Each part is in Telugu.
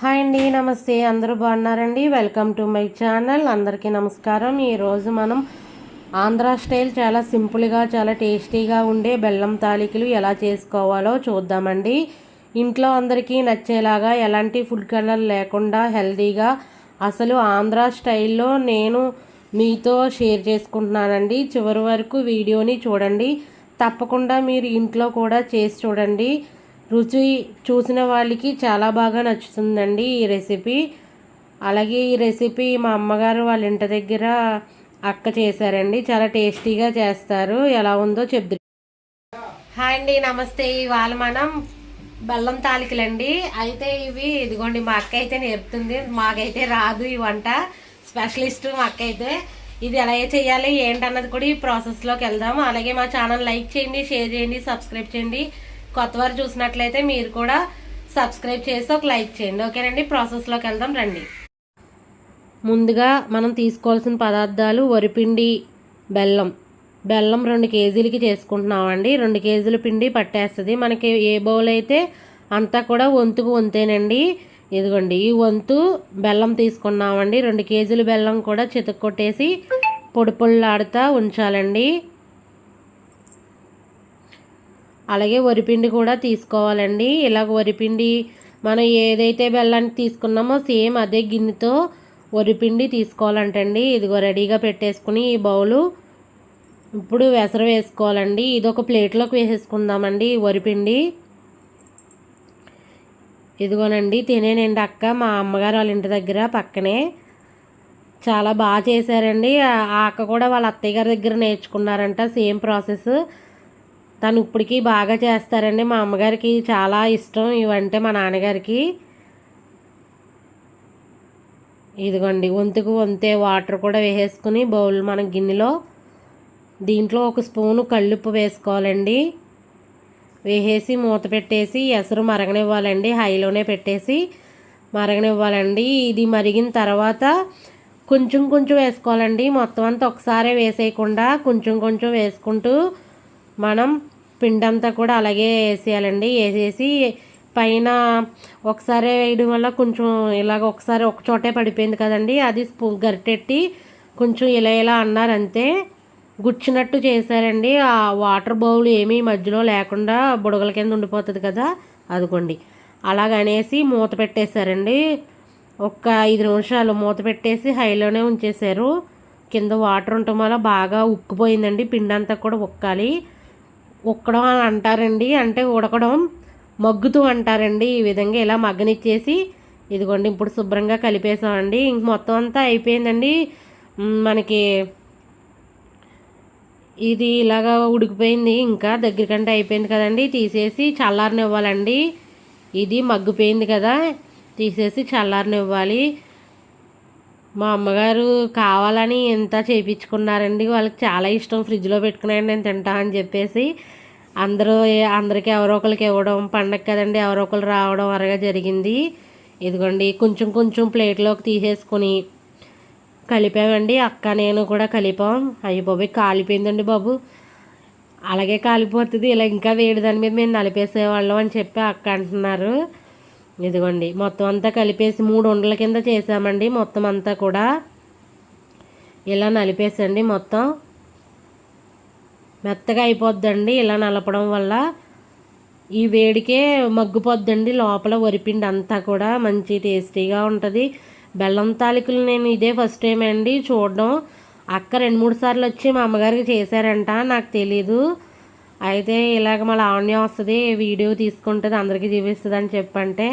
హాయ్ అండి నమస్తే. అందరూ బాగున్నారండి? వెల్కమ్ టు మై ఛానల్ అందరికీ నమస్కారం. ఈరోజు మనం ఆంధ్ర స్టైల్ చాలా సింపుల్గా చాలా టేస్టీగా ఉండే బెల్లం తాలికలు ఎలా చేసుకోవాలో చూద్దామండి. ఇంట్లో అందరికీ నచ్చేలాగా ఎలాంటి ఫుడ్ కలర్ లేకుండా హెల్తీగా అసలు ఆంధ్ర స్టైల్లో నేను మీతో షేర్ చేసుకుంటున్నానండి. చివరి వరకు వీడియోని చూడండి. తప్పకుండా మీరు ఇంట్లో కూడా చేసి చూడండి. రుచి చూసిన వాళ్ళకి చాలా బాగా నచ్చుతుందండి ఈ రెసిపీ. అలాగే ఈ రెసిపీ మా అమ్మగారు వాళ్ళ ఇంటి దగ్గర అక్క చేశారండి. చాలా టేస్టీగా చేస్తారు. ఎలా ఉందో చెప్దు. హాయ్ అండి నమస్తే. ఇవాళ మనం బెల్లం తాలికలండి. అయితే ఇవి ఇదిగోండి మా అక్క అయితే నేర్పుతుంది. మాకైతే రాదు ఈ వంట. స్పెషలిస్ట్ మా అక్క అయితే. ఇది ఎలా చేయాలి ఏంటన్నది కూడా ఈ ప్రాసెస్లోకి వెళ్దాం అలాగే మా ఛానల్ లైక్ చేయండి షేర్ చేయండి సబ్స్క్రైబ్ చేయండి. కొత్త వారు చూసినట్లయితే మీరు కూడా సబ్స్క్రైబ్ చేసి ఒక లైక్ చేయండి. ఓకేనండి? ప్రాసెస్లోకి వెళ్దాం రండి. ముందుగా మనం తీసుకోవాల్సిన పదార్థాలు వరిపిండి బెల్లం. బెల్లం రెండు కేజీలకి చేసుకుంటున్నామండి. రెండు కేజీల పిండి పట్టేస్తుంది. మనకి ఏ బౌల్ అయితే అంతా కూడా వంతుకు వంతేనండి. ఇదిగోండి ఈ వంతు బెల్లం తీసుకున్నామండి. రెండు కేజీల బెల్లం కూడా చితక్కొట్టేసి పొడి పొళ్ళాడుతూ ఉంచాలండి. అలాగే వరిపిండి కూడా తీసుకోవాలండి. ఇలాగ వరిపిండి మనం ఏదైతే బెల్లానికి తీసుకున్నామో సేమ్ అదే గిన్నెతో వరిపిండి తీసుకోవాలంటండి. ఇదిగో రెడీగా పెట్టేసుకుని ఈ బౌలు ఇప్పుడు వెసర వేసుకోవాలండి. ఇది ఒక ప్లేట్లోకి వేసేసుకుందామండి వరిపిండి ఇదిగోనండి తినేనండి అక్క. మా అమ్మగారు వాళ్ళ ఇంటి దగ్గర పక్కనే చాలా బాగా చేశారండి. ఆ అక్క కూడా వాళ్ళ అత్తయ్య గారి దగ్గర నేర్చుకున్నారంట సేమ్ ప్రాసెస్. తను ఇప్పటికీ బాగా చేస్తారండి. మా అమ్మగారికి చాలా ఇష్టం. ఇవంటే మా నాన్నగారికి. ఇదిగోండి వంతుకు వంతే వాటర్ కూడా వేసేసుకుని బౌల్ మన గిన్నెలో దీంట్లో ఒక స్పూను కళ్ళుప్పు వేసుకోవాలండి. వేసేసి మూత పెట్టేసి ఎసరు మరగనివ్వాలండి. హైలోనే పెట్టేసి మరగనివ్వాలండి. ఇది మరిగిన తర్వాత కొంచెం కొంచెం వేసుకోవాలండి. మొత్తం అంతా ఒకసారే వేసేయకుండా కొంచెం కొంచెం వేసుకుంటూ మనం పిండంతా కూడా అలాగే వేసేయాలండి. వేసేసి పైన ఒకసారి వేయడం వల్ల కొంచెం ఇలాగ ఒకసారి ఒక చోటే పడిపోయింది కదండి. అది స్పూ గరిటెట్టి కొంచెం ఇలా ఇలా అన్నారు అంతే. గుచ్చినట్టు చేశారండి. ఆ వాటర్ బౌల్ ఏమీ మధ్యలో లేకుండా బుడగల కింద ఉండిపోతుంది కదా అదిగోండి. అలాగనేసి మూత పెట్టేశారండి. ఒక ఐదు నిమిషాలు మూత పెట్టేసి హైలోనే ఉంచేశారు. కింద వాటర్ ఉండటం వల్ల బాగా ఉక్కిపోయిందండి. పిండి అంతా కూడా ఉక్కాలి. ఉక్కడం అని అంటారండి. అంటే ఉడకడం మగ్గుతూ అంటారండి. ఈ విధంగా ఇలా మగ్గనిచ్చేసి ఇదిగోండి ఇప్పుడు శుభ్రంగా కలిపేసామండి. ఇంక మొత్తం అంతా అయిపోయిందండి. మనకి ఇది ఇలాగా ఉడికిపోయింది. ఇంకా దగ్గరికంటే అయిపోయింది కదండి. తీసేసి చల్లారనివ్వాలండి. ఇది మగ్గిపోయింది కదా. తీసేసి చల్లారనివ్వాలి. మా అమ్మగారు కావాలని ఎంత చేయించుకున్నారండి వాళ్ళకి చాలా ఇష్టం ఫ్రిడ్జ్లో పెట్టుకున్నాను నేను తింటా అని చెప్పేసి అందరూ అందరికీ ఎవరో ఒకరికి ఇవ్వడం పండగ కదండి ఎవరో ఒకరు రావడం అరగా జరిగింది. ఇదిగోండి కొంచెం కొంచెం ప్లేట్లోకి తీసేసుకొని కలిపామండి. అక్క నేను కూడా కలిపాం. అయ్యి బాబు కాలిపోయిందండి బాబు. అలాగే కాలిపోతుంది ఇలా ఇంకా వేడి దాని మీద మేము నలిపేసేవాళ్ళం అని చెప్పి అక్క అంటున్నారు. ఇదిగోండి మొత్తం అంతా కలిపేసి మూడు ఉండల కింద చేసామండి. మొత్తం అంతా కూడా ఇలా నలిపేసండి మొత్తం. మెత్తగా అయిపోద్దండి ఇలా నలపడం వల్ల. ఈ వేడికే మగ్గిపోద్దండి లోపల వరిపిండి అంతా కూడా. మంచి టేస్టీగా ఉంటుంది. బెల్లం తాలికలు నేను ఇదే ఫస్ట్ టైం అండి చూడడం. అక్క రెండు మూడు సార్లు వచ్చి మా అమ్మగారికి చేశారంట నాకు తెలీదు. అయితే ఇలాగ మా లావణ్య వస్తుంది వీడియో తీసుకుంటుంది అందరికీ చూపిస్తుంది అని చెప్పంటే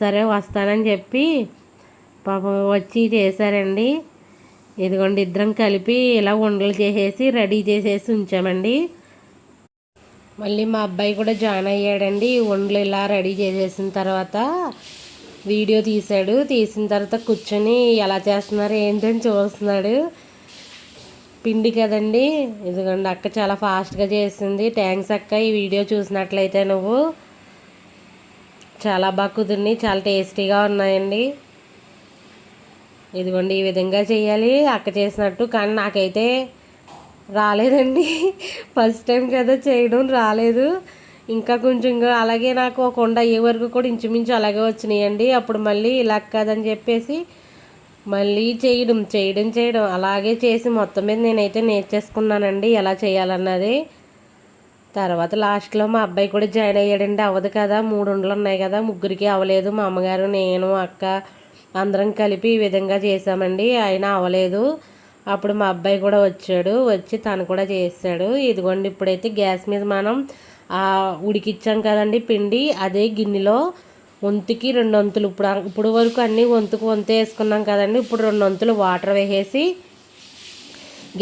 సరే వస్తానని చెప్పి పాపం వచ్చి చేశారండి. ఇదిగోండి ఇద్దరం కలిపి ఇలా ఉండలు చేసేసి రెడీ చేసేసి ఉంచామండి. మళ్ళీ మా అబ్బాయి కూడా జాయిన్ అయ్యాడండి. వండలు ఇలా రెడీ చేసేసిన తర్వాత వీడియో తీశాడు. తీసిన తర్వాత కూర్చొని ఎలా చేస్తున్నారు ఏంటని చూస్తున్నాడు. పిండి కదండి. ఇదిగోండి అక్క చాలా ఫాస్ట్గా చేసింది. థ్యాంక్స్ అక్క ఈ వీడియో చూసినట్లయితే నువ్వు. చాలా బాగా కుదిరిని చాలా టేస్టీగా ఉన్నాయండి. ఇదిగోండి ఈ విధంగా చేయాలి. అక్క చేసినట్టు కానీ నాకైతే రాలేదండి. ఫస్ట్ టైం కదా చేయడం రాలేదు. ఇంకా కొంచెం ఇంకా అలాగే నాకు ఒక కొండ అయ్యే వరకు కూడా ఇంచుమించు అలాగే వచ్చినాయండి. అప్పుడు మళ్ళీ ఇలా కాదని చెప్పేసి మళ్ళీ చేయడం చేయడం చేయడం. అలాగే చేసి మొత్తం మీద నేనైతే నేర్చేసుకున్నానండి ఎలా చేయాలన్నది. తర్వాత లాస్ట్లో మా అబ్బాయి కూడా జాయిన్ అయ్యాడండి. అవ్వదు కదా మూడు ఉండలు ఉన్నాయి కదా ముగ్గురికి అవ్వలేదు. మా అమ్మగారు నేను అక్క అందరం కలిపి ఈ విధంగా చేసామండి ఆయన అవ్వలేదు. అప్పుడు మా అబ్బాయి కూడా వచ్చాడు. వచ్చి తను కూడా చేసాడు ఇదిగోండి ఇప్పుడైతే గ్యాస్ మీద మనం ఉడికిచ్చాం కదండి పిండి. అదే గిన్నెలో వంతుకి రెండు వంతులు. ఇప్పుడు ఇప్పుడు వరకు అన్నీ వంతుకు వంతు వేసుకున్నాం కదండి. ఇప్పుడు రెండు వంతులు వాటర్ వేసేసి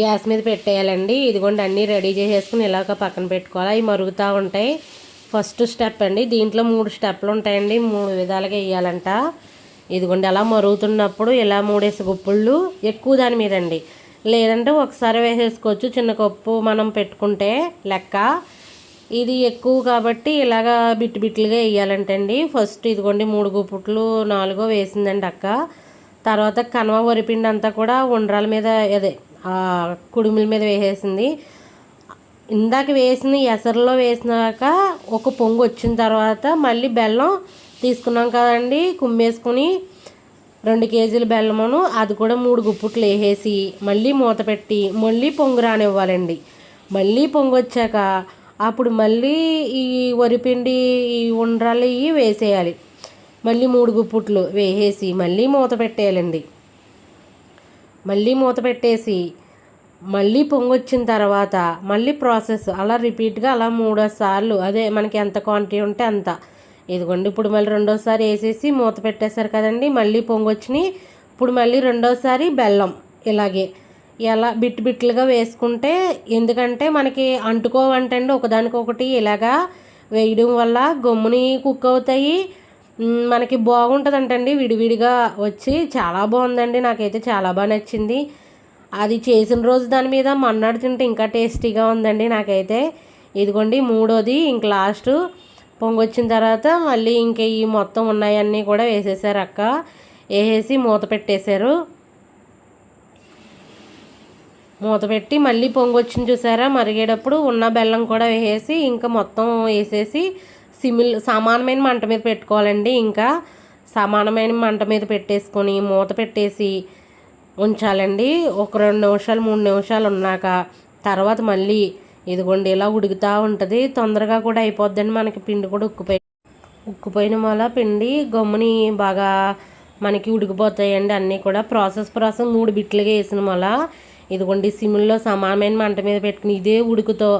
గ్యాస్ మీద పెట్టేయాలండి. ఇదిగోండి అన్నీ రెడీ చేసేసుకుని ఇలాగ పక్కన పెట్టుకోవాలి. అవి మరుగుతూ ఉంటాయి. ఫస్ట్ స్టెప్ అండి. దీంట్లో మూడు స్టెప్లు ఉంటాయండి. మూడు విధాలుగా వేయాలంట. ఇదిగోండి అలా మరుగుతున్నప్పుడు ఇలా మూడేసి గుప్పుళ్ళు. ఎక్కువ దాని మీద అండి లేదంటే ఒకసారి వేసేసుకోవచ్చు. చిన్న కప్పు మనం పెట్టుకుంటే లెక్క. ఇది ఎక్కువ కాబట్టి ఇలాగా బిట్టు బిట్లుగా వేయాలంటండి. ఫస్ట్ ఇదిగోండి మూడు గుప్పుట్లు నాలుగో వేసిందండి అక్క. తర్వాత కనవ వరిపిండి అంతా కూడా ఉండ్రాల మీద అదే కుడుముల మీద వేసేసింది. ఇందాక వేసిన ఎసరులో వేసినాక ఒక పొంగు వచ్చిన తర్వాత మళ్ళీ బెల్లం తీసుకున్నాం కదండి కుమ్మేసుకుని రెండు కేజీల బెల్లమును అది కూడా మూడు గుప్పుట్లు వేసేసి మళ్ళీ మూత పెట్టి మళ్ళీ పొంగు రానివ్వాలండి. మళ్ళీ పొంగు వచ్చాక అప్పుడు మళ్ళీ ఈ వరిపిండి ఈ ఉండ్రాలు ఇవి వేసేయాలి. మళ్ళీ మూడు గుప్పుట్లు వేసేసి మళ్ళీ మూత పెట్టేయాలండి. మళ్ళీ మూత పెట్టేసి మళ్ళీ పొంగొచ్చిన తర్వాత మళ్ళీ ప్రాసెస్ అలా రిపీట్గా అలా మూడో సార్లు అదే మనకి ఎంత క్వాంటిటీ ఉంటే అంత. ఇదిగోండి ఇప్పుడు మళ్ళీ రెండోసారి వేసేసి మూత పెట్టేశారు కదండి మళ్ళీ పొంగొచ్చినాయి. ఇప్పుడు మళ్ళీ రెండోసారి బెల్లం ఇలాగే ఎలా బిట్ బిట్లుగా వేసుకుంటే ఎందుకంటే మనకి అంటుకోవంటండి ఒకదానికొకటి ఇలాగా వేయడం వల్ల గమ్ముని కుక్ అవుతాయి. మనకి బాగుంటుందంటండి విడివిడిగా వచ్చి చాలా బాగుందండి. నాకైతే చాలా బాగా నచ్చింది. అది చేసిన రోజు దాని మీద మన్నాడు తింటే ఇంకా టేస్టీగా ఉందండి నాకైతే. ఇదిగోండి మూడోది ఇంక లాస్ట్. పొంగొచ్చిన తర్వాత మళ్ళీ ఇంక ఈ మొత్తం ఉన్నాయన్నీ కూడా వేసేసారు అక్క. వేసేసి మూత పెట్టేశారు. మూత పెట్టి మళ్ళీ పొంగొచ్చింది చూసారా? మరిగేటప్పుడు ఉన్న బెల్లం కూడా వేసేసి ఇంకా మొత్తం వేసేసి సిమిల్ సమానమైన మంట మీద పెట్టుకోవాలండి. ఇంకా సమానమైన మంట మీద పెట్టేసుకొని మూత పెట్టేసి ఉంచాలండి. ఒక రెండు నిమిషాలు మూడు నిమిషాలు ఉన్నాక తర్వాత మళ్ళీ ఇదిగోండి ఇలా ఉడుకుతూ ఉంటుంది. తొందరగా కూడా అయిపోద్దండి మనకి పిండి కూడా ఉక్కుపోయి ఉక్కుపోయిన వల్ల పిండి గమ్ముని బాగా మనకి ఉడికిపోతాయండి. అన్నీ కూడా ప్రాసెస్ ప్రాసెస్ మూడు బిట్లుగా వేసిన వల్ల ఇదిగోండి సిమ్లో సమానమైన మంట మీద పెట్టుకుని ఇదే ఉడుకుతో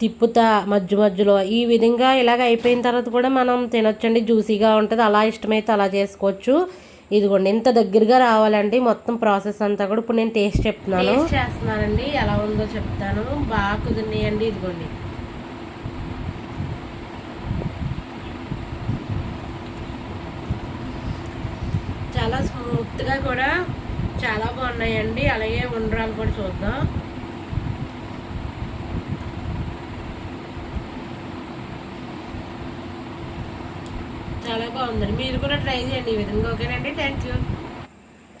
తిప్పుతా మధ్య మధ్యలో. ఈ విధంగా ఇలాగ అయిపోయిన తర్వాత కూడా మనం తినొచ్చండి జ్యూసీగా ఉంటుంది అలా ఇష్టమైతే అలా చేసుకోవచ్చు. ఇదిగోండి ఇంత దగ్గరగా రావాలండి మొత్తం ప్రాసెస్ అంతా కూడా. ఇప్పుడు నేను టేస్ట్ చెప్తున్నాను. చేస్తున్నానండి ఎలా ఉందో చెప్తాను. బాగా కుదిరినాయండి ఇదిగోండి. చాలా స్మూత్గా కూడా చాలా బాగున్నాయండి. అలాగే ఉండరాలు కూడా చూద్దాం. చాలా బాగుందండి. మీరు కూడా ట్రై చేయండి ఈ విధంగా ఓకేనండి? థ్యాంక్ యూ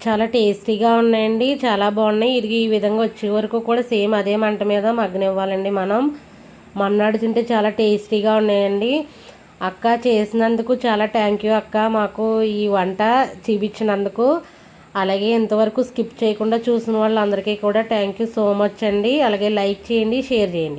చాలా టేస్టీగా ఉన్నాయండి. చాలా బాగున్నాయి. ఇది ఈ విధంగా వచ్చే వరకు కూడా సేమ్ అదే మంట మీద మగ్గనివ్వాలండి మనం. మన్నాడు తింటే చాలా టేస్టీగా ఉన్నాయండి. అక్క చేసినందుకు చాలా థ్యాంక్ యూ అక్క. మాకు ఈ వంట చూపించినందుకు అలాగే ఇంతవరకు స్కిప్ చేయకుండా చూసిన వాళ్ళందరికీ కూడా థ్యాంక్ యూ సో మచ్ అండి. అలాగే లైక్ చేయండి షేర్ చేయండి.